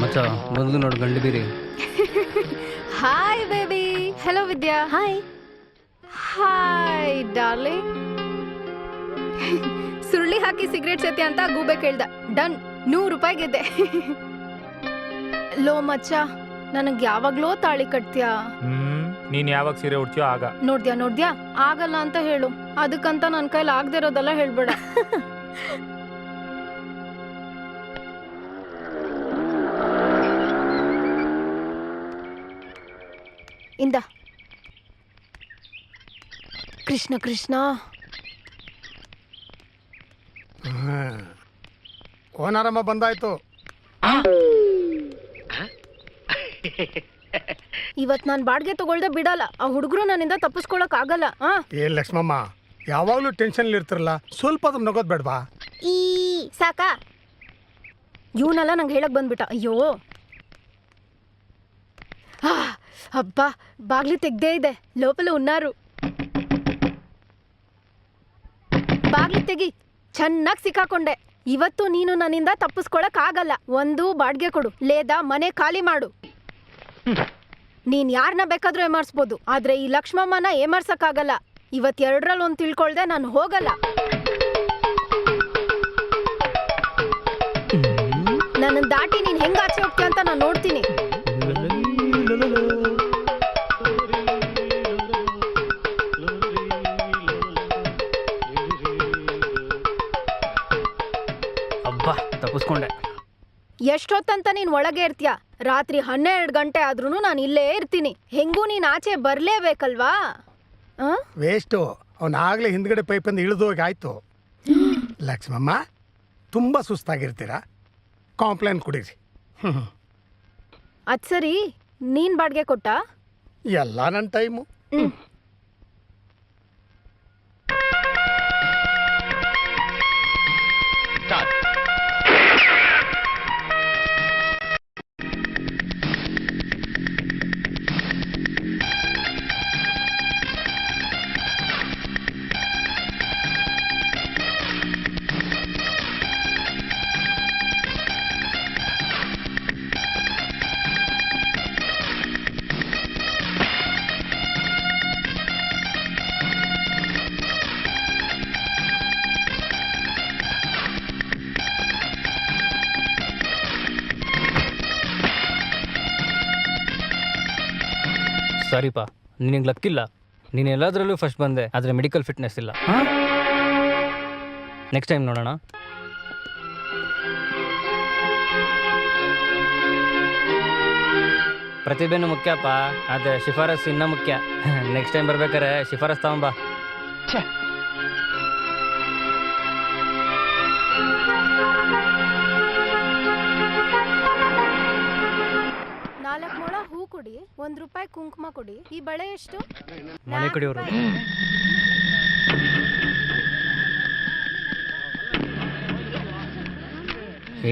ಮಚ್ಚ ಮೊದಲು ನೋಡು ಗಂಡು ಬೀರಿ. Hi baby hello Vidya. Hi hi darling ಸುರುಳಿ ಹಾಕಿ ಸಿಗರೇಟ್ ಸತ್ಯ ಅಂತ ಗೂಬೆ ಕೇಳ್ದ. ಡನ್ ನೂರು ರೂಪಾಯಿ ಗೆದ್ದೆ. ಲೋ ಮಚ್ಚ ನನಗ್ ಯಾವಾಗ್ಲೋ ತಾಳಿ ಕಟ್ತ್ಯಾ? ಹ್ಮ್ ನೀನ್ ಯಾವಾಗ ಸೀರೆ ಉಡ್ತೀಯೋ ಆಗ. ನೋಡ್ದ್ಯಾ ನೋಡ್ದ್ಯಾ? ಆಗಲ್ಲ ಅಂತ ಹೇಳು. ಅದಕ್ಕಂತ ನನ್ನ ಕೈಲಿ ಆಗದೆ ಇರೋದೆಲ್ಲ ಹೇಳ್ಬೇಡ. ಇಂದ. ಕೃಷ್ಣ ಕೃಷ್ಣ. ಕೋನಾರಮ್ಮ ಬಂದಾಯ್ತು. ಇವತ್ ನಾನ್ ಬಾಡ್ಗೆ ತಗೊಳ್ದೆ ಬಿಡಲ್ಲ. ಆ ಹುಡುಗರು ನನ್ನಿಂದ ತಪ್ಪಿಸ್ಕೊಳಕ್ ಆಗಲ್ಲ. ಆ? ಏ ಲಕ್ಷ್ಮಮ್ಮ ಯಾವಾಗ್ಲೂ ಟೆನ್ಷನ್ ಇರ್ತಿರಲ್ಲ ಸ್ವಲ್ಪ ಅದ್ ನಗೋದ್ ಬೇಡ್ವಾ? ಈ ಸಾಕ? ಇವನೆಲ್ಲ ನಂಗೆ ಹೇಳಕ್ ಬಂದ್ಬಿಟ್ಟ. ಅಯ್ಯೋ ಆ, ಅಬ್ಬಾ ಬಾಗ್ಲಿ ತೆಗ್ದೇ ಇದೆ. ಲೋಪಲು ಉನ್ನಾರು ಬಾಗ್ಲಿ ತೆಗಿ ಚೆನ್ನಾಗಿ ಸಿಕ್ಕಾಕೊಂಡೆ. ಇವತ್ತು ನೀನು ನನ್ನಿಂದ ತಪ್ಪಿಸ್ಕೊಳಕ್ ಆಗಲ್ಲ ಒಂದು ಬಾಡ್ಗೆ ಕೊಡು. ಲೇದ ಮನೆ ಖಾಲಿ ಮಾಡು. ನೀನ್ ಯಾರನ್ನ ಬೇಕಾದ್ರೂ ಏಮಾರ್ಸ್ಬೋದು. ಆದ್ರೆ ಈ ಲಕ್ಷ್ಮಮ್ಮನ ಏಮಾರ್ಸಕ್ಕಾಗಲ್ಲ. ಇವತ್ ಎರಡ್ರಲ್ಲಿ ಒಂದ್ ತಿಳ್ಕೊಳ್ದೆ ನಾನು ಹೋಗಲ್ಲ. ನನ್ನ ದಾಟಿ ನೀನ್ ಹೆಂಗ್ ಆಚೆ ಹೋಗ್ತೀಯ ಅಂತ ನಾನು ಎಷ್ಟೊತ್ತಂತ ನೀನ್ ಒಳಗೆ ಇರ್ತೀಯ? ರಾತ್ರಿ ಹನ್ನೆರಡು ಗಂಟೆ ಆದ್ರೂ ನಾನು ಇಲ್ಲೇ ಇರ್ತೀನಿ. ಹೆಂಗೂ ನೀನ್ ಆಚೆ ಬರ್ಲೇಬೇಕಲ್ವಾ? ವೇಸ್ಟು ಆಗ್ಲೇ ಹಿಂದ್ಗಡೆ ಪೈಪಿಂದ ಇಳಿದು ಹೋಗಿ ಆಯ್ತು. ಲಕ್ಷ್ಮಮ್ಮ ತುಂಬ ಸುಸ್ತಾಗಿರ್ತೀರಾ? ಕಾಂಪ್ಲೇನ್ ಕುಡೀರಿ. ಹ್ಞೂ ಅದ್ ಸರಿ ನೀನ್ ಬಾಡ್ಗೆ ಕೊಟ್ಟ? ಎಲ್ಲ ನನ್ನ ಟೈಮು. ಸಾರಿಪಾ ನಿನಗೆ ಲಕ್ಕಿಲ್ಲ ನೀನು ಎಲ್ಲದರಲ್ಲೂ ಫಸ್ಟ್ ಬಂದೆ ಆದರೆ ಮೆಡಿಕಲ್ ಫಿಟ್ನೆಸ್ ಇಲ್ಲ. ನೆಕ್ಸ್ಟ್ ಟೈಮ್ ನೋಡೋಣ. ಪ್ರತಿಭೆನೂ ಮುಖ್ಯಪ್ಪ ಆದ್ರೆ ಶಿಫಾರಸ್ ಇನ್ನೂ ಮುಖ್ಯ. ನೆಕ್ಸ್ಟ್ ಟೈಮ್ ಬರ್ಬೇಕಾರೆ ಶಿಫಾರಸ್ ತಗೊಂಬಾ. ಕೊಡಿ ಒಂದ್ ರೂಪಾಯಿ ಕುಂಕುಮ ಕೊಡಿ ಈ ಬಳೆ ಎಷ್ಟು? ಮನೆ ನಾಲ್ಕು ಕಡೆಯವರು.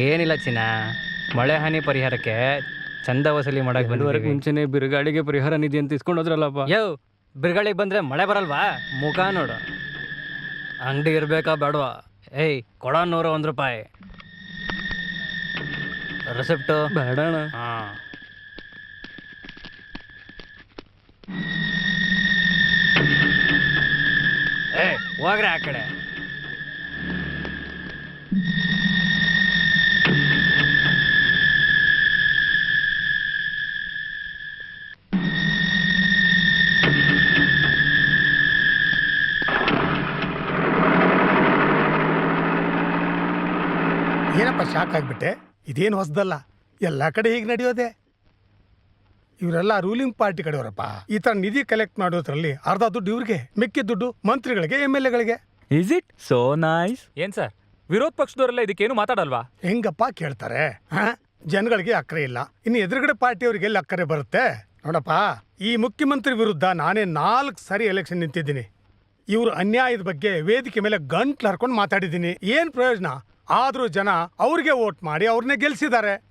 ಏನಿಲ್ಲ ಚಿನ್ನ ಮಳೆ ಹಾನಿ ಪರಿಹಾರಕ್ಕೆ ಚಂದ ವಸೂಲಿ ಮಾಡಕ್ ಬಂದವರೆಗೆ ಮುಂಚೆನೆ ಬಿರುಗಾಳಿಗೆ ಪರಿಹಾರ ನಿಧಿ ಅಂತ ಇಸ್ಕೊಂಡೋದ್ರಲ್ಲಪ್ಪ. ಯೋ ಬಿರುಗಾಳಿಗೆ ಬಂದ್ರೆ ಮಳೆ ಬರಲ್ವಾ? ಮುಖ ನೋಡು. ಅಂಗಡಿ ಇರ್ಬೇಕಾ ಬೇಡವಾ? ಏಯ್ ಕೊಡ ನೂರ ಒಂದ್ ರೂಪಾಯಿ. ರೆಸಿಪ್ಟು ಬೇಡಣ ಹಾಂ. ಹೋಗ್ರೆ ಆ ಕಡೆ. ಏನಪ್ಪ ಶಾಕ್ ಆಗ್ಬಿಟ್ಟೆ? ಇದೇನು ಹೊಸದಲ್ಲ? ಎಲ್ಲ ಕಡೆ ಹೀಗೆ ನಡೆಯೋದೆ. ಇವರೆಲ್ಲ ರೂಲಿಂಗ್ ಪಾರ್ಟಿ ಕಡೆಯವರಪ್ಪ. ಈ ತರ ನಿಧಿ ಕಲೆಕ್ಟ್ ಮಾಡೋದ್ರಲ್ಲಿ ಅರ್ಧ ದುಡ್ಡು ಇವ್ರಿಗೆ ಮಿಕ್ಕಿದ ದುಡ್ಡು ಮಂತ್ರಿಗಳಿಗೆ ಎಂ ಎಲ್ ಎಗಳಿಗೆ. ಇಸ್ ಇಟ್ ಸೋ ನೈಸ್ ಏನ್ ಸರ್? ವಿರೋಧ ಪಕ್ಷದವರೆಲ್ಲ ಇದಕ್ಕೇನು ಮಾತಾಡಲ್ವಾ? ಹೆಂಗಪ್ಪ ಕೇಳ್ತಾರೆ? ಹಾ? ಜನಗಳಿಗೆ ಅಕ್ಕರೆ ಇಲ್ಲ. ಇನ್ನು ಎದುರುಗಡೆ ಪಾರ್ಟಿಯವರಿಗೆ ಎಲ್ಲಿ ಅಕ್ಕರೆ ಬರುತ್ತೆ? ನೋಡಪ್ಪ ಈ ಮುಖ್ಯಮಂತ್ರಿ ವಿರುದ್ಧ ನಾನೇ ನಾಲ್ಕು ಸಾರಿ ಎಲೆಕ್ಷನ್ ನಿಂತಿದ್ದೀನಿ. ಇವರು ಅನ್ಯಾಯದ ಬಗ್ಗೆ ವೇದಿಕೆ ಮೇಲೆ ಗಂಟ್ಲು ಹರ್ಕೊಂಡು ಮಾತಾಡಿದ್ದೀನಿ. ಏನ್ ಪ್ರಯೋಜನ? ಆದ್ರೂ ಜನ ಅವ್ರಿಗೆ ವೋಟ್ ಮಾಡಿ ಅವ್ರನ್ನೇ ಗೆಲ್ಸಿದ್ದಾರೆ.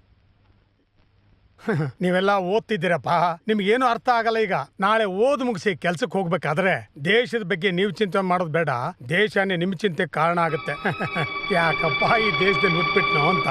ನೀವೆಲ್ಲ ಓದ್ತಿದ್ದೀರಪ್ಪ. ನಿಮ್ಗೇನು ಅರ್ಥ ಆಗಲ್ಲ ಈಗ. ನಾಳೆ ಓದ್ ಮುಗಿಸಿ ಕೆಲ್ಸಕ್ಕೆ ಹೋಗ್ಬೇಕಾದ್ರೆ ದೇಶದ ಬಗ್ಗೆ ನೀವು ಚಿಂತೆ ಮಾಡೋದು ಬೇಡ. ದೇಶನೇ ನಿಮ್ ಚಿಂತೆ ಕಾರಣ ಆಗುತ್ತೆ. ಯಾಕಪ್ಪ ಈ ದೇಶದಲ್ಲಿ ಹುಟ್ಬಿಟ್ನೋ ಅಂತ.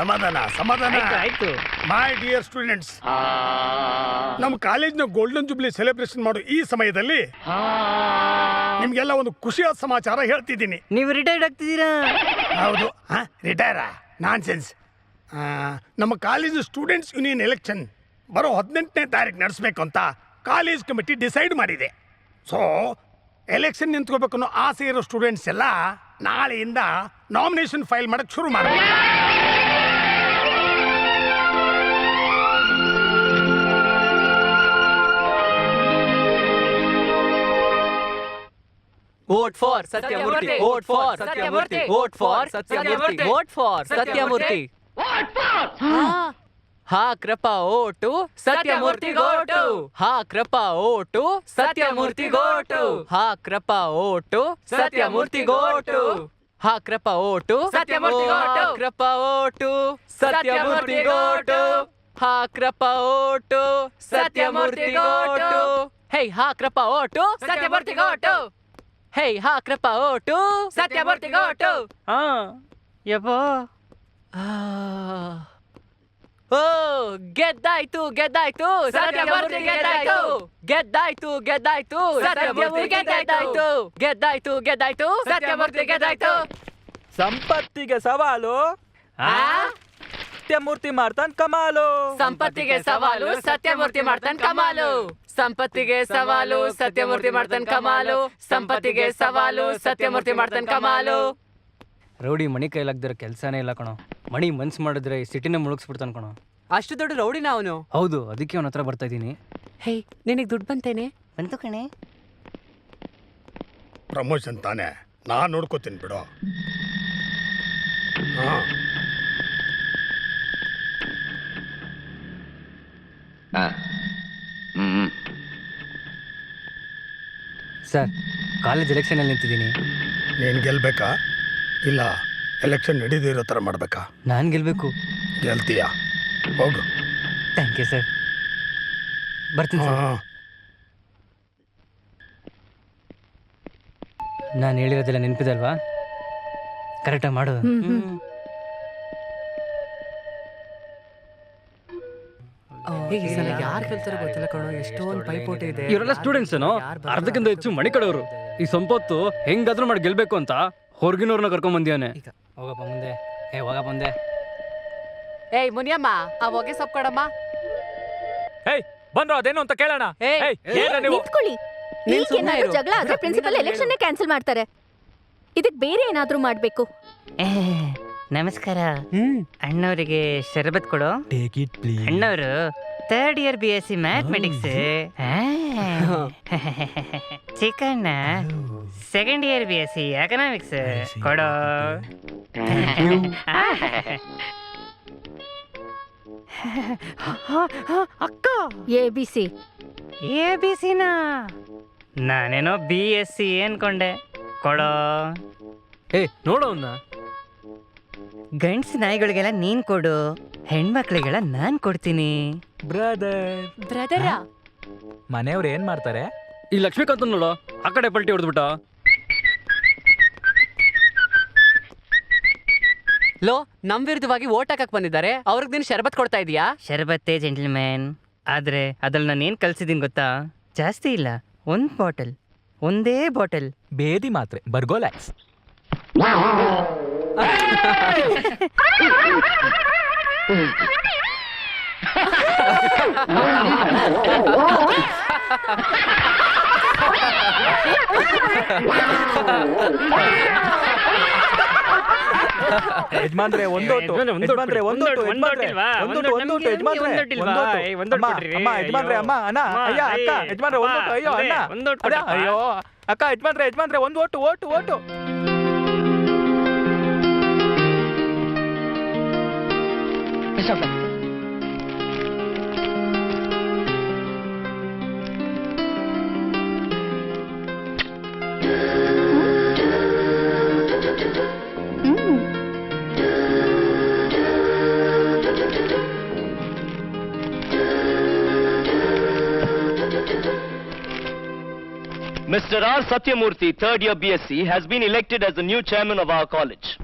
ಸಮಾಧಾನ ಸಮಾಧಾನ. ಆಯ್ತು ಆಯ್ತು. ಮೈ ಡಿಯರ್ ಸ್ಟೂಡೆಂಟ್ಸ್ ನಮ್ಮ ಕಾಲೇಜ್ನ ಗೋಲ್ಡನ್ ಜುಬ್ಲಿ ಸೆಲೆಬ್ರೇಷನ್ ಮಾಡೋ ಈ ಸಮಯದಲ್ಲಿ ನಿಮ್ಗೆಲ್ಲ ಒಂದು ಖುಷಿಯಾದ ಸಮಾಚಾರ ಹೇಳ್ತಿದ್ದೀನಿ. ನೀವು ರಿಟೈರ್ಡ್ ಆಗ್ತಿದ್ದೀರಾ? ಹೌದು. ರಿಟೈರಾ ನಾನ್ ಸೆನ್ಸ್ ನಮ್ಮ ಕಾಲೇಜ್ ಸ್ಟೂಡೆಂಟ್ಸ್ ಯೂನಿಯನ್ ಎಲೆಕ್ಷನ್ ಬರೋ ಹದಿನೆಂಟನೇ ತಾರೀಕು ನಡೆಸಬೇಕು ಅಂತ ಕಾಲೇಜ್ ಕಮಿಟಿ ಡಿಸೈಡ್ ಮಾಡಿದೆ. ಸೊ ಎಲೆಕ್ಷನ್ ನಿಂತ್ಕೋಬೇಕು ಅನ್ನೋ ಆಸೆ ಇರೋ ಸ್ಟೂಡೆಂಟ್ಸ್ ಎಲ್ಲ ನಾಳೆಯಿಂದ ನಾಮಿನೇಷನ್ ಫೈಲ್ ಮಾಡಕ್ಕೆ ಶುರು ಮಾಡಬೇಕು. Vote for Satyamurthy vote for Satyamurthy vote for Satyamurthy vote for Satyamurthy ಹಾ ಕೃಪ ಓಟು ಸತ್ಯಮೂರ್ತಿ ಗೋಟು ಹಾ ಕೃಪ ಓಟು ಸತ್ಯಮೂರ್ತಿ ಗೋಟು ಹಾ ಕೃಪ ಓಟು ಸತ್ಯಮೂರ್ತಿ ಗೋಟು ಹಾ ಕೃಪ ಓಟು ಸತ್ಯಮೂರ್ತಿ ಗೋಟು ಕೃಪ ಓಟು ಸತ್ಯಮೂರ್ತಿ ಗೋಟು ಹಾ ಕೃಪ ಓಟು ಸತ್ಯಮೂರ್ತಿ ಗೋಟು ಹೇ ಹಾ ಕೃಪ ಓಟು ಸತ್ಯಮೂರ್ತಿ ಗೋಟು ಹೇ ಹಾ ಕೃಪ ಓಟು ಓ ಗೋಟು ಹಾ ಯಪ್ಪೋ. ಓ ಗೆದ್ದಾಯ್ತು ಗೆದ್ದಾಯ್ತು. ಸತ್ಯಮೂರ್ತಿ ಗೆದ್ದಾಯ್ತು. ಗೆದ್ದಾಯ್ತು. ಗೆದ್ದಾಯ್ತು ಸತ್ಯಮೂರ್ತಿ ಗೆದ್ದಾಯ್ತು. ಗೆದ್ದಾಯ್ತು. ಗೆದ್ದಾಯ್ತು ಸತ್ಯಮೂರ್ತಿ ಗೆದ್ದಾಯ್ತು. ಸಂಪತ್ತಿಗೆ ಸವಾಲು. ಆ? ಸತ್ಯಮೂರ್ತಿ ಮಾಡ್ತಾನ್ ಕಮಾಲು. ಸಂಪತ್ತಿಗೆ ಸವಾಲು ಸತ್ಯಮೂರ್ತಿ ಮಾಡ್ತಾನ್ ಕಮಾಲು. ಸಂಪತ್ತಿಗೆ ಸವಾಲು ಸತ್ಯಮೂರ್ತಿ ಮಾಡ್ತಾನೆ ಕಮಾಲು ಸಂಪತ್ತಿಗೆ ಸವಾಲು ಸತ್ಯಮೂರ್ತಿ ಮಾಡ್ತಾನೆ ಕಮಾಲು. ರೌಡಿ ಮಣಿ ಕೈಲಾಗ್ದಿರೋ ಕೆಲಸನೇ ಇಲ್ಲ ಕಣೋ. ಮಣಿ ಮನ್ಸ್ ಮಾಡಿದ್ರೆ ಈ ಸಿಟಿನ ಮುಳುಗಿಸ್ಬಿಡ್ತಾನೆ ಕಣೋ. ಅಷ್ಟು ದೊಡ್ಡ ರೌಡಿನ ಅವನು? ಹೌದು ಅದಕ್ಕೆ ಅವನ ಹತ್ರ ಬರ್ತಾ ಇದ್ದೀನಿ. ಹೇ ನಿನಗೆ ದುಡ್ಡು ಬಂತೇನೆ? ಬಂತು ಕಣೆ. ಪ್ರಮೋಷನ್ ತಾನೆ. ನಾನು ನೋಡ್ಕೋತೀನಿ ಬಿಡು. ಹಾ. ಸರ್ ಕಾಲೇಜ್ ಎಲೆಕ್ಷನಲ್ಲಿ ನಿಂತಿದ್ದೀನಿ. ನೀನು ಗೆಲ್ಬೇಕಾ? ಇಲ್ಲ ಎಲೆಕ್ಷನ್ ನಡೀದಿರೋ ಥರ ಮಾಡಬೇಕಾ? ನಾನು ಗೆಲ್ಬೇಕು. ಗೆಲ್ತೀಯಾ? ಹೋಗು. ಥ್ಯಾಂಕ್ ಯು ಸರ್ ಬರ್ತೀನಿ ಸರ್ ಹಾಂ. ನಾನು ಹೇಳಿರೋದೆಲ್ಲ ನೆನಪಿದಲ್ವಾ? ಕರೆಕ್ಟಾಗಿ ಮಾಡು. ಯಾರು ಗೆಲ್ತಾರೋ ಗೊತ್ತಿಲ್ಲ ಕಣೋ ಎಷ್ಟೊಂದು ಪೈಪೋಟಿ ಇದೆ. ಇವರೆಲ್ಲ ಸ್ಟೂಡೆಂಟ್ಸ್ ಏನೋ? ಅರ್ಧಕ್ಕಿಂತ ಹೆಚ್ಚು ಮಣಿ ಕಡೆಯವರು ಈ ಸಂಪತ್ತು ಹೆಂಗಾದ್ರೂ ಮಾಡಿ ಗೆಲ್ಬೇಕು ಅಂತ ಹೊರಗಿನವ್ರನ್ನ ಕರ್ಕೊಂಡ್ ಬಂದಿಯಾನೆ ಹೋಗಪ್ಪ ಮುಂದೆ. ಏ ಹೋಗಪ್ಪ ಮುಂದೆ. ಏಯ್ ಮುನಿಯಮ್ಮ ಆ ಹೊಗೆ ಸೊಪ್ಪು ಕೊಡಮ್ಮ. ಏಯ್ ಬಂದ್ರು ಅದೇನು ಅಂತ ಕೇಳೋಣ? ಏಯ್, ಏಯ್, ಏನ್ರ ನೀವು ನಿಂತ್ಕೊಳ್ಳಿ. ನೀನ್ ಸುಮ್ನೆ ಈಗೇನಾದ್ರೂ ಇರು. ಜಗಳ ಆದ್ರೆ ಪ್ರಿನ್ಸಿಪಲ್ ಎಲೆಕ್ಷನ್ ಕ್ಯಾನ್ಸಲ್ ಮಾಡ್ತಾರೆ. ಇದಕ್ ಬೇರೆ ಏನಾದ್ರೂ ಮಾಡ್ಬೇಕು. ನಮಸ್ಕಾರ. ಅಣ್ಣವರಿಗೆ ಶರಬತ್ ಕೊಡು. ಟೇಕ್ ಇಟ್ ಪ್ಲೀಸ್ ಅಣ್ಣವರು third year B S C mathematics chicken second year B S C economics ಕೊಡು. ಅಕ್ಕ. A B C A B ಸಿನಾ ನಾನೇನೋ ಬಿ ಎಸ್ ಸಿ ಅನ್ಕೊಂಡೆ. ಕೊಡೋ. ಏ ನೋಡೋನ್ನ ಗಂಡ್ಸ್ ನಾಯಿಗಳಿಗೆಲ್ಲ ನೀನ್ ಕೊಡು ಹೆಣ್ಮಕ್ಳಿಗೆಲ್ಲ ನಾನ್ ಕೊಡ್ತೀನಿ. ಬ್ರದರ್. ಬ್ರದರ? ಮನೆಯವ್ರು ಏನ್ ಮಾಡ್ತಾರೆ? ಈ ಲಕ್ಷ್ಮೀಕಾಂತ್ ನೋಡು ಆ ಕಡೆ ಪಲ್ಟಿ ಹೊಡೆದ್ಬಿಟ್ಟ. ಲೋ ನಮ್ ವಿರುದ್ಧವಾಗಿ ಓಟ್ ಹಾಕಕ್ ಬಂದಿದ್ದಾರೆ ಅವ್ರಿಗೆ ನೀನ್ ಶರಬತ್ ಕೊಡ್ತಾ ಇದೀಯಾ? ಶರಬತ್ತೆ ಜೆಂಟಲ್ಮ್ಯಾನ್. ಆದ್ರೆ ಅದ್ರಲ್ಲಿ ನಾನು ಏನ್ ಕಲ್ಸಿದೀನಿ ಗೊತ್ತಾ? ಜಾಸ್ತಿ ಇಲ್ಲ ಒಂದ್ ಬಾಟಲ್ ಒಂದೇ ಬಾಟಲ್. ಬೇದಿ ಮಾತ್ರೆ ಬರ್ಗೋಲ್ಯಾಕ್ಸ್. ಯಜಮಾನ್ರೆ ಒಂದೋಟು ಯಜಮಾನ್ರೆ, ಒಂದೋಟು ಯಜಮಾನ್ರೆ. ಒಂದೋಟು ಒಂದೋಟು ಯಜಮಾನ್ರೆ? ಒಂದೋಟು ಅಮ್ಮ, ಯಜಮಾನ್ರೆ ಅಮ್ಮ ಅಣ್ಣ ಅಯ್ಯ ಅಕ್ಕ ಯಜಮಾನ್ರೆ ಒಂದೋಟು ಅಯ್ಯೋ ಅಣ್ಣ. ಅಯ್ಯೋ ಅಕ್ಕ ಯಜಮಾನ್ರೆ ಯಜಮಾನ್ರೆ ಒಂದು vote vote vote Mr. R. Satyamurthy, third year BSc, has been elected as the new chairman of our college.